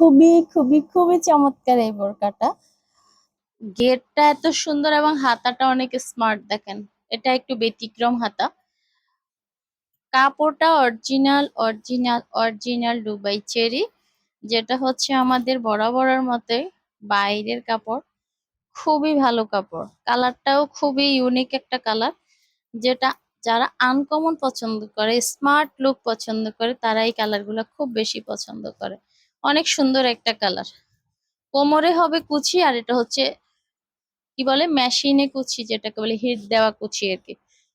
খুবই খুবই খুবই চমৎকার এই বোরকাটা। গেটটা এত সুন্দর এবং হাতাটা অনেক স্মার্ট, দেখেন। এটা একটু ব্যতিক্রম হাতা। কাপড়টা original original original Dubai cherry, যেটা হচ্ছে আমাদের বরাবরের মতে বাইরের কাপড়। খুবই ভালো কাপড়। কালারটাও খুবই ইউনিক একটা কালার, যেটা যারা আনকমন পছন্দ করে স্মার্ট লুক পছন্দ করে, তারা এই কালারগুলো খুব বেশি পছন্দ করে। অনেক সুন্দর একটা কালার কোমরে হবে কুচি আর এটা হচ্ছে, কি বলে মেশিনে কুচি, যেটাকে বলে হিট দেওয়া কুচি আর কি।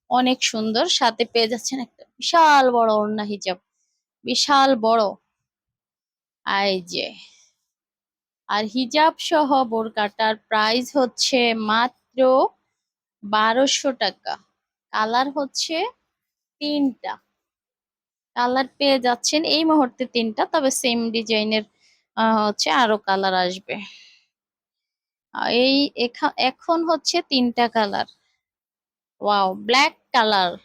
অনেক সুন্দর, সাথে পেয়ে যাচ্ছেন একটা বিশাল বড় ওড়না হিজাব। বিশাল বড়। আই যে। আর হিজাব সহ বোরকাটার প্রাইস হচ্ছে মাত্র বারোশো টাকা। কালার হচ্ছে তিনটা। কালার পেয়ে যাচ্ছেন এই মুহূর্তে তিনটা, তবে সেম ডিজাইনের হচ্ছে আরও কালার আসবে। এই এখা- এখন হচ্ছে তিনটা কালার ওয়াও ব্ল্যাক কালার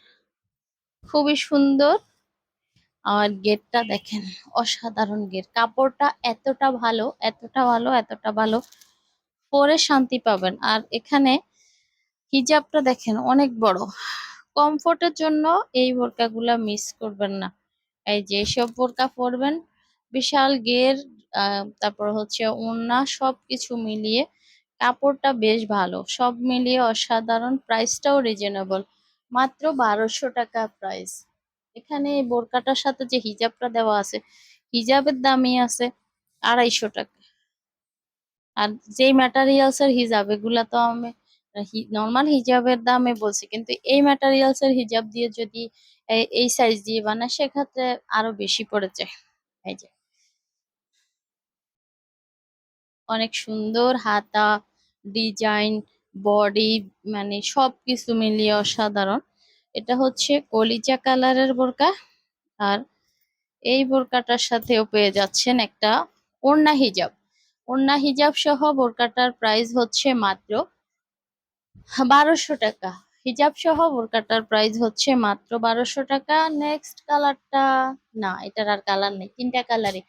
খুবই সুন্দর। আর গেটটা দেখেন, অসাধারণ গেট। কাপড়টা এতটা ভালো এতটা ভালো এতটা ভালো। পরে শান্তি পাবেন। আর এখানে হিজাবটা দেখেন অনেক বড়। কমফোর্টের জন্য এই বোরকাগুলা মিস করবেন না। এই যে সব বোরকা পরবেন, বিশাল গের তারপর হচ্ছে ওড়না, সবকিছু মিলিয়ে কাপড়টা বেশ ভালো। সব মিলিয়ে অসাধারণ, প্রাইসটাও রিজনেবল মাত্র বারোশো টাকা প্রাইস এখানে বোরকাটার সাথে যে হিজাবটা দেওয়া আছে, হিজাবের দামই আছে আড়াইশো টাকা। আর যেই ম্যাটারিয়ালস এর হিজাব, এগুলা তো আমি নর্মাল হিজাবের দামে বলছি, কিন্তু এই ম্যাটারিয়ালস এর হিজাব দিয়ে যদি এই সাইজ দিয়ে বানায়, সেক্ষেত্রে আরও বেশি পড়ে যায় এই যে। অনেক সুন্দর হাতা ডিজাইন বডি মানে সবকিছু মিলিয়ে অসাধারণ। এটা হচ্ছে কলিজা কালারের বোরকা, আর এই বোরকাটার সাথেও পেয়ে যাচ্ছেন একটা ওড়না হিজাব। ওড়না হিজাব সহ বোরকাটার প্রাইস হচ্ছে মাত্র বারোশো টাকা। হিজাব সহ বোরকাটার প্রাইস হচ্ছে মাত্র বারোশো টাকা। নেক্সট কালারটা না, এটার আর কালার নেই, তিনটা কালারই